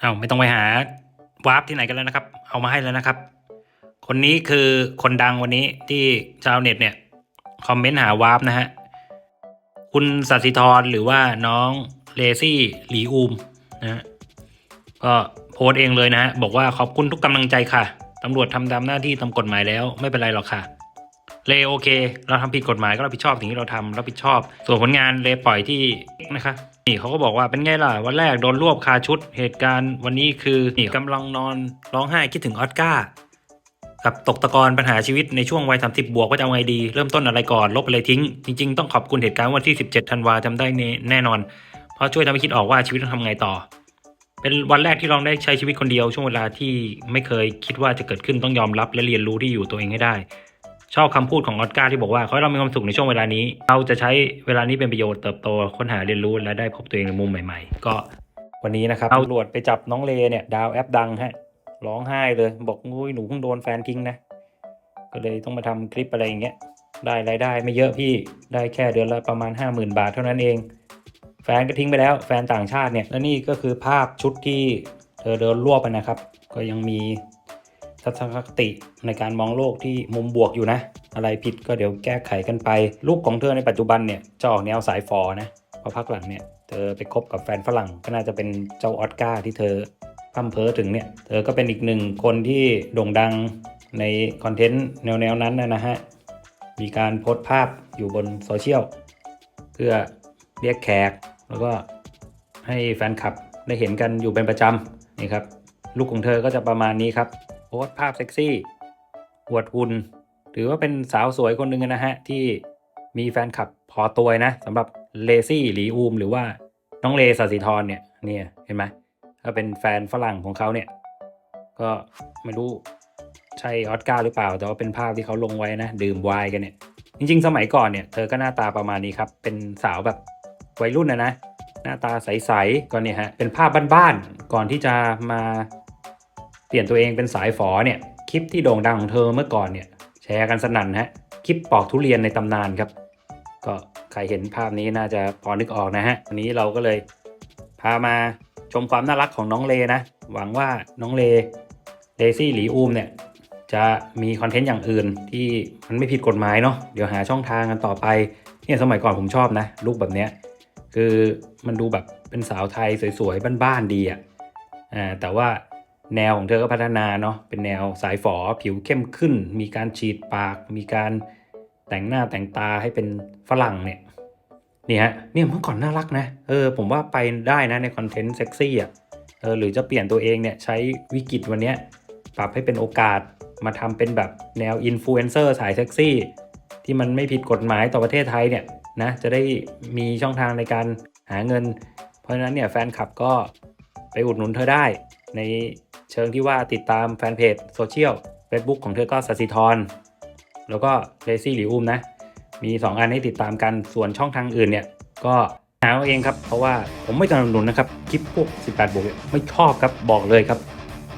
เอาไม่ต้องไปหาวาร์ปที่ไหนกันแล้วนะครับ เอามาให้แล้วนะครับ คนนี้คือคนดังวันนี้ที่ชาวเน็ตเนี่ยคอมเมนต์หาวาร์ปนะฮะ คุณสัสิธรหรือว่าน้องเลซี่หลีอูมนะฮะก็โพสต์เองเลยนะฮะ บอกว่าขอบคุณทุกกำลังใจค่ะตำรวจทำตามหน้าที่ตามกฎหมายแล้วไม่เป็นไรหรอกค่ะ เลโอเค เราทำผิดกฎหมายก็รับผิดชอบสิ่งที่เราทำรับผิดชอบ ส่วนผลงานเลปล่อยที่นะคะนี่เขาก็บอกว่าเป็นไงล่ะ วันแรกโดนรวบคาชุดเหตุการณ์ วันนี้คือนี่กำลังนอนร้องไห้คิดถึงออสการ์กับตกตะกอนปัญหาชีวิตในช่วงวัย30บวกว่าจะเอาไงดี เริ่มต้นอะไรก่อนลบอะไรทิ้ง จริงๆ ต้องขอบคุณเหตุการณ์วันที่ 17ธันวาจำได้แน่นอน เพราะช่วยทำให้คิดออกว่าชีวิตต้องทำไงต่อ เป็นวันแรกที่ลองได้ใช้ชีวิตคนเดียวช่วงเวลาที่ไม่เคยคิดว่าจะเกิดขึ้นต้องยอมรับ และเรียนรู้ที่อยู่ตัวเองให้ได้ ชอบคำพูดของออสการ์ที่บอกว่าขอให้เรามีความสุขในช่วงเวลานี้ เราจะใช้เวลานี้เป็นประโยชน์เติบโตค้นหาเรียนรู้และได้พบตัวเองในมุมใหม่ ๆ ก็วันนี้นะครับตำรวจไปจับน้องเลเนี่ยดาวแอปดังฮะร้องไห้เลยบอกงุ้ยหนูเพิ่งโดนแฟนทิ้งนะ ก็เลยต้องมาทำคลิปอะไรอย่างเงี้ยได้รายได้ไม่เยอะพี่ได้แค่เดือนละประมาณ 5 0,000 บาทเท่านั้นเอง แฟนก็ทิ้งไปแล้วแฟนต่างชาติเนี่ยและนี่ก็คือภาพชุดที่เธอเดินรวบไปนะครับ ก็ยังมี ทัศนคติในการมองโลกที่มุมบวกอยู่นะ อะไรผิดก็เดี๋ยวแก้ไขกันไป ลูกของเธอในปัจจุบันเนี่ยจะออกแนวสายฟอนะพราะพักหลังเนี่ยเธอไปคบกับแฟนฝรั่งก็น่าจะเป็นเจ้าออสการ์ที่เธอพั่มเพ้อถึงเนี่ยเธอก็เป็นอีกหนึ่งคนที่โด่งดังในคอนเทนต์แนวๆนั้นนะนะฮะมีการโพสต์ภาพอยู่บนโซเชียลเพื่อเรียกแขก แล้วก็ให้แฟนคลับได้เห็นกันอยู่เป็นประจำนี่ครับลูกของเธอก็จะประมาณนี้ครับ พสต์ภาพเซ็กซี่ อวดหุ่น ถือว่าเป็นสาวสวยคนหนึ่งนะฮะ ที่มีแฟนคลับพอตัวนะสำหรับเลซี่หลีอูม หรือว่าน้องเลสสิธรเนี่ยเนี่ยเห็นไหมถ้าเป็นแฟนฝรั่งของเขาเนี่ย ก็ไม่รู้ใช่ออสการ์หรือเปล่า แต่ว่าเป็นภาพที่เขาลงไว้นะ ดื่มไวน์กันเนี่ย จริง ๆ สมัยก่อนเนี่ยเธอก็หน้าตาประมาณนี้ครับ เป็นสาวแบบวัยรุ่นนะนะ หน้าตาใสๆก็เนี่ยฮะเป็นภาพบ้านๆก่อนที่จะมา เปลี่ยนตัวเองเป็นสายฝอเนี่ยคลิปที่โด่งดังของเธอเมื่อก่อนเนี่ยแชร์กันสนั่นฮะคลิปปอกทุเรียนในตำนานครับ ก็ใครเห็นภาพนี้น่าจะพอนึกออกนะฮะวันนี้เราก็เลยพามาชมความน่ารักของน้องเลนะ หวังว่าน้องเลเลซี่หลีอูมเนี่ยจะมีคอนเทนต์อย่างอื่นที่มันไม่ผิดกฎหมายเนาะเดี๋ยวหาช่องทางกันต่อไปเนี่ยสมัยก่อนผมชอบนะลูกแบบเนี้ยคือมันดูแบบเป็นสาวไทยสวยๆบ้านๆดีอะ่ะแต่ว่า แนวของเธอก็พัฒนาเนาะเป็นแนวสายฝอผิวเข้มขึ้น มีการฉีดปาก มีการแต่งหน้าแต่งตาให้เป็นฝรั่งเนี่ยนี่ฮะเนี่ยเมื่อก่อนน่ารักนะเออผมว่าไปได้นะในคอนเทนต์เซ็กซี่อะเออหรือจะเปลี่ยนตัวเองเนี่ยใช้วิกฤตวันเนี้ยปรับให้เป็นโอกาสมาทำเป็นแบบแนวอินฟลูเอนเซอร์สายเซ็กซี่ที่มันไม่ผิดกฎหมายต่อประเทศไทยเนี่ยนะจะได้มีช่องทางในการหาเงิน เพราะฉะนั้นเนี่ยแฟนคลับก็ไปอุดหนุนเธอได้ ในเชิงที่ว่าติดตามแฟนเพจโซเชียล Facebook ของเธอก็สัสิธรแล้วก็เลซี่หลิวอุ้มนะ มี 2 อันให้ติดตามกันส่วนช่องทางอื่นเนี่ย ก็หาเอาเองครับ เพราะว่าผมไม่สนับสนุนนะครับ คลิปพวก 18บวกไม่ชอบครับบอกเลยครับ